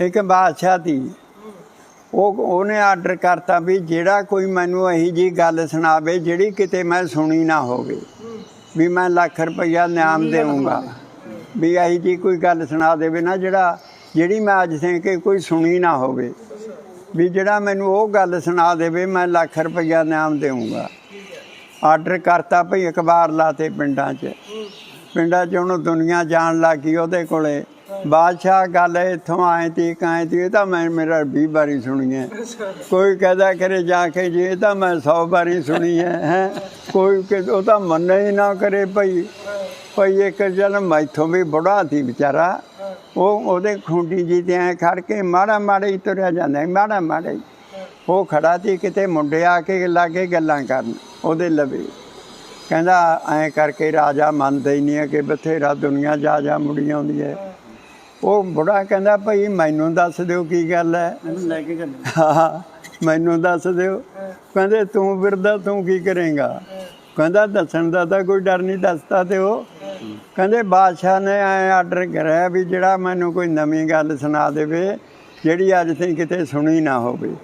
ਇੱਕ ਬਾਦਸ਼ਾਹ ਦੀ। ਉਹ ਉਹਨੇ ਆਰਡਰ ਕਰਤਾ ਵੀ ਜਿਹੜਾ ਕੋਈ ਮੈਨੂੰ ਇਹੀ ਜੀ ਗੱਲ ਸੁਣਾਵੇ ਜਿਹੜੀ ਕਿਤੇ ਮੈਂ ਸੁਣੀ ਨਾ ਹੋਵੇ ਵੀ ਮੈਂ ਲੱਖ ਰੁਪਈਆ ਇਨਾਮ ਦੇਵਾਂਗਾ ਵੀ ਇਹੀ ਜੀ ਕੋਈ ਗੱਲ ਸੁਣਾ ਦੇਵੇ ਨਾ ਜਿਹੜਾ ਜਿਹੜੀ ਮੈਂ ਅੱਜ ਸੇ ਕਿ ਕੋਈ ਸੁਣੀ ਨਾ ਹੋਵੇ ਵੀ ਜਿਹੜਾ ਮੈਨੂੰ ਉਹ ਗੱਲ ਸੁਣਾ ਦੇਵੇ ਮੈਂ ਲੱਖ ਰੁਪਈਆ ਇਨਾਮ ਦੇਵਾਂਗਾ ਆਰਡਰ ਕਰਤਾ ਭਈ ਅਖਬਾਰ ਲਾਤੇ ਪਿੰਡਾਂ 'ਚ। ਪਿੰਡਾਂ 'ਚ ਉਹਨੂੰ ਦੁਨੀਆ ਜਾਣ ਲੱਗੀ ਉਹਦੇ ਕੋਲੇ। ਬਾਦਸ਼ਾਹ ਗੱਲ ਇੱਥੋਂ ਆਏ ਤੀ ਕਾਏ ਤੀ ਇਹ ਤਾਂ ਮੈਂ ਮੇਰਾ 20 ਵਾਰੀ ਸੁਣੀ ਹੈ ਕੋਈ ਕਹਦਾ ਕਰੇ ਜਾ ਕੇ ਜੀ, ਇਹ ਤਾਂ ਮੈਂ 100 ਵਾਰੀ ਸੁਣੀ ਹੈ ਹੈ। ਕੋਈ ਕਿ ਉਹ ਤਾਂ ਮੰਨੇ ਹੀ ਨਾ ਕਰੇ ਭਈ। ਭਈ ਇੱਕ ਜਨ ਮੈਥੋਂ ਵੀ ਬੁੜਾ ਸੀ ਵਿਚਾਰਾ। ਉਹ ਉਹਦੇ ਖੁੰਡੀ ਜੀ ਤੇ ਐ ਖੜ ਕੇ ਮਾੜਾ ਮਾੜਾ ਹੀ ਤੁਰਿਆ ਜਾਂਦਾ ਮਾੜਾ ਮਾੜਾ ਹੀ। ਉਹ ਖੜਾ ਸੀ ਕਿਤੇ ਮੁੰਡੇ ਆ ਕੇ ਲਾਗੇ ਗੱਲਾਂ ਕਰਨ, ਉਹਦੇ ਲਵੇ। ਕਹਿੰਦਾ ਐਂ ਕਰਕੇ ਰਾਜਾ ਮੰਨਦਾ ਹੀ ਨਹੀਂ ਹੈ ਕਿ ਬਥੇਰਾ ਦੁਨੀਆ ਜਾ ਜਾ ਮੁੜੀ ਆਉਂਦੀ ਹੈ। ਉਹ ਬੁੜਾ ਕਹਿੰਦਾ ਭਈ ਮੈਨੂੰ ਦੱਸ ਦਿਓ ਕੀ ਗੱਲ ਹੈ ਲੈ ਕੇ ਚੱਲ। ਹਾਂ, ਮੈਨੂੰ ਦੱਸ ਦਿਓ। ਕਹਿੰਦੇ ਤੂੰ ਫਿਰਦਾ ਤੂੰ ਕੀ ਕਰੇਗਾ? ਕਹਿੰਦਾ ਦੱਸਣ ਦਾ ਤਾਂ ਕੋਈ ਡਰ ਨਹੀਂ ਦੱਸਦਾ ਤੇ ਉਹ। ਕਹਿੰਦੇ ਬਾਦਸ਼ਾਹ ਨੇ ਐ ਆਰਡਰ ਕਰਿਆ ਵੀ ਜਿਹੜਾ ਮੈਨੂੰ ਕੋਈ ਨਵੀਂ ਗੱਲ ਸੁਣਾ ਦੇਵੇ ਜਿਹੜੀ ਅੱਜ ਤਾਈਂ ਕਿਤੇ ਸੁਣੀ ਨਾ ਹੋਵੇ।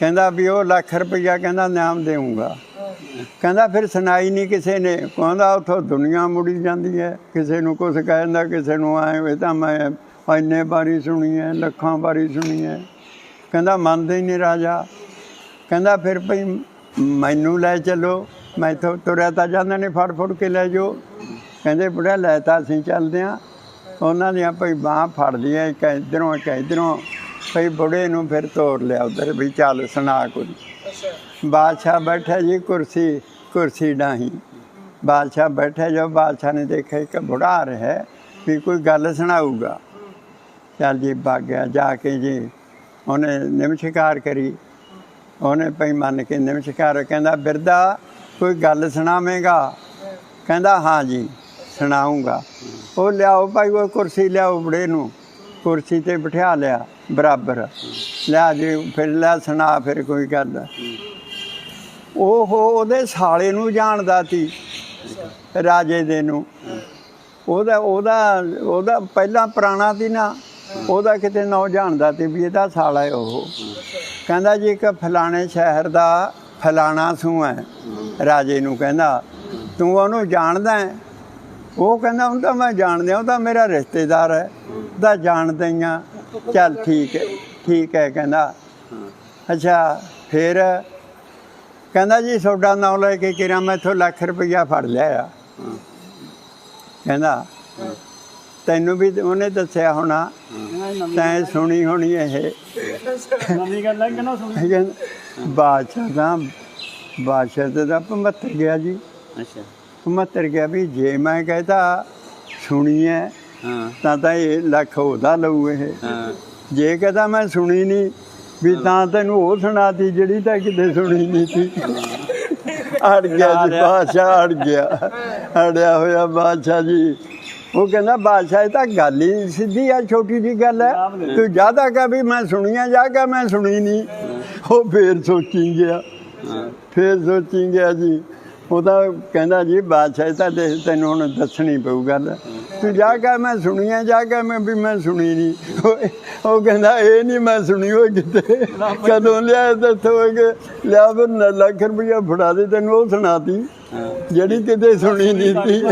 ਕਹਿੰਦਾ ਵੀ ਉਹ ਲੱਖ ਰੁਪਈਆ ਕਹਿੰਦਾ ਨਾਮ ਦੇਵਾਂਗਾ ਕਹਿੰਦਾ ਫਿਰ ਸੁਣਾਈ ਨਹੀਂ ਕਿਸੇ ਨੇ। ਕਹਿੰਦਾ ਉੱਥੋਂ ਦੁਨੀਆ ਮੁੜੀ ਜਾਂਦੀ ਹੈ। ਕਿਸੇ ਨੂੰ ਕੁਝ ਕਹਿੰਦਾ, ਕਿਸੇ ਨੂੰ ਆਏ ਹੋਏ ਤਾਂ ਮੈਂ ਇੰਨੇ ਵਾਰੀ ਸੁਣੀ ਹੈ, ਲੱਖਾਂ ਵਾਰੀ ਸੁਣੀ ਹੈ। ਕਹਿੰਦਾ ਮੰਨਦੇ ਹੀ ਨਹੀਂ ਰਾਜਾ। ਕਹਿੰਦਾ ਫਿਰ ਭਈ ਮੈਨੂੰ ਲੈ ਚੱਲੋ ਮੈਂ ਤੋਂ ਤੁਰਿਆ ਤਾਂ ਜਾਂਦਾ ਨਹੀਂ, ਫੜ ਫੜ ਕੇ ਲੈ ਜਾਓ। ਕਹਿੰਦੇ ਬੁੜਾ ਲੈ ਤਾਂ ਅਸੀਂ ਚੱਲਦੇ ਆ ਉਹਨਾਂ ਦੀਆਂ ਭਈ ਬਾਹ ਫੜਦੀ ਲਿਆ ਇੱਕ ਇਧਰੋਂ ਇੱਕ ਇਧਰੋਂ। ਭਈ ਬੁੜੇ ਨੂੰ ਫਿਰ ਤੋਰ ਲਿਆ ਉਧਰ ਵੀ ਚੱਲ ਸੁਣਾ ਕੁਝ ਬਾਦਸ਼ਾਹ ਬੈਠਾ ਜੀ ਕੁਰਸੀ ਕੁਰਸੀ ਡਾਹੀ। ਬਾਦਸ਼ਾਹ ਬੈਠੇ ਜੋ ਬਾਦਸ਼ਾਹ ਨੇ ਦੇਖਿਆ ਇੱਕ ਬੁੜਾ ਰਿਹਾ ਹੈ ਵੀ ਕੋਈ ਗੱਲ ਸੁਣਾਊਗਾ। ਚੱਲ ਜੀ ਭੱਗ ਜਾ ਕੇ ਜੀ, ਉਹਨੇ ਨਿਮਸ਼ਕਾਰ ਕਰੀ। ਉਹਨੇ ਭਈ ਮੰਨ ਕੇ ਨਿਮਸ਼ਕਾਰ ਕਹਿੰਦਾ, ਬਿਰਦਾ, ਕੋਈ ਗੱਲ ਸੁਣਾਵੇਂਗਾ? ਕਹਿੰਦਾ, ਹਾਂ ਜੀ ਸੁਣਾਉਂਗਾ ਉਹ ਲਿਆਓ ਭਾਈ, ਉਹ ਕੁਰਸੀ ਲਿਆਓ ਬੜੇ ਨੂੰ। ਕੁਰਸੀ ਤੇ ਬਿਠਾ ਲਿਆ, ਬਰਾਬਰ। ਲੈ ਜੇ, ਫਿਰ ਲੈ ਸੁਣਾ, ਫਿਰ ਕੋਈ ਗੱਲ ਉਹ ਉਹਦੇ ਸਾਲੇ ਨੂੰ ਜਾਣਦਾ ਸੀ, ਰਾਜੇ ਦੇ ਨੂੰ। ਉਹਦਾ ਉਹਦਾ ਉਹਦਾ ਪਹਿਲਾਂ ਪੁਰਾਣਾ ਸੀ ਨਾ, ਉਹਦਾ ਕਿਤੇ ਨੌ ਜਾਣਦਾ ਤੇ ਵੀ ਇਹਦਾ ਸਾਲਾ ਹੈ ਉਹ। ਕਹਿੰਦਾ ਜੀ, ਇੱਕ ਫਲਾਣੇ ਸ਼ਹਿਰ ਦਾ ਫਲਾਣਾ ਸੂ ਹੈ, ਰਾਜੇ ਨੂੰ ਕਹਿੰਦਾ। ਤੂੰ ਉਹਨੂੰ ਜਾਣਦਾ ਹੈ? ਉਹ ਕਹਿੰਦਾ ਹੁਣ ਤਾਂ ਮੈਂ ਜਾਣਦਾ ਉਹ ਤਾਂ ਮੇਰਾ ਰਿਸ਼ਤੇਦਾਰ ਹੈ ਤਾਂ ਜਾਣਦਾ ਹੀ ਆ ਚੱਲ ਠੀਕ ਹੈ ਠੀਕ ਹੈ ਕਹਿੰਦਾ। ਅੱਛਾ ਫਿਰ ਕਹਿੰਦਾ ਜੀ ਤੁਹਾਡਾ ਨਾਮ ਲੈ ਕੇ ਕਿਰਾ ਮੈਂ ਇੱਥੋਂ ਲੱਖ ਰੁਪਈਆ ਫੜ ਲਿਆ ਆ। ਕਹਿੰਦਾ ਤੈਨੂੰ ਵੀ ਉਹਨੇ ਦੱਸਿਆ ਹੋਣਾ ਤੈਂ ਸੁਣੀ ਹੋਣੀ ਇਹ। ਨਵੀਂ ਗੱਲ ਹੈ ਕਿ ਨਾ ਸੁਣੀ? ਬਾਦਸ਼ਾਹ ਦਾ ਬਾਦਸ਼ਾਹ ਤੇ ਦਾ ਭਮੱਤਰ ਗਿਆ ਜੀ। ਅੱਛਾ। ਭਮੱਤਰ ਗਿਆ ਵੀ ਜੇ ਮੈਂ ਕਹਤਾ ਸੁਣੀ ਹੈ। ਤਾਂ ਤਾਂ ਇਹ ਲੱਖ ਉਹਦਾ ਲਊ ਇਹ। ਹਾਂ। ਜੇ ਕਹਦਾ ਮੈਂ ਸੁਣੀ ਨਹੀਂ ਵੀ ਤਾਂ ਤੈਨੂੰ ਉਹ ਸੁਣਾਤੀ ਜਿਹੜੀ ਤਾਂ ਕਿਤੇ ਸੁਣੀ ਨਹੀਂ ਸੀ। ਅੜ ਗਿਆ ਜੀ ਬਾਦਸ਼ਾਹ ਅੜ ਗਿਆ। ਅੜਿਆ ਹੋਇਆ ਬਾਦਸ਼ਾਹ ਜੀ। ਉਹ ਕਹਿੰਦਾ ਬਾਦਸ਼ਾਹ ਇਹ ਤਾਂ ਗੱਲ ਹੀ ਸਿੱਧੀ ਆ ਛੋਟੀ ਜੀ ਗੱਲ ਹੈ ਤੂੰ ਜ਼ਿਆਦਾ ਕਹ ਵੀ ਮੈਂ ਸੁਣੀਆਂ ਜਾ ਕੇ ਮੈਂ ਸੁਣੀ ਨਹੀਂ ਉਹ ਫੇਰ ਸੋਚੀ ਗਿਆ। ਫੇਰ ਸੋਚੀ ਗਿਆ ਜੀ। ਉਹ ਤਾਂ ਕਹਿੰਦਾ ਜੀ ਬਾਦਸ਼ਾਹ ਤਾਂ ਦੇਖ ਤੈਨੂੰ ਹੁਣ ਦੱਸਣੀ ਪਊ ਗੱਲ। ਤੂੰ ਜਾ ਕੇ ਮੈਂ ਸੁਣੀਆਂ ਜਾ ਕੇ ਮੈਂ ਵੀ ਮੈਂ ਸੁਣੀ ਨਹੀਂ। ਉਹ- ਕਹਿੰਦਾ ਇਹ ਨਹੀਂ ਮੈਂ ਸੁਣੀ ਉਹ ਕਿਤੇ। ਕਦੋਂ ਲਿਆ ਦੱਸੋਗੇ ਲਿਆ ਫਿਰ ਲੱਖ ਰੁਪਇਆ ਫੜਾ ਦੇ ਤੈਨੂੰ ਉਹ ਸੁਣਾਤੀ। ਜਿਹੜੀ ਕਿਤੇ ਸੁਣੀ ਨਹੀਂ ਸੀ।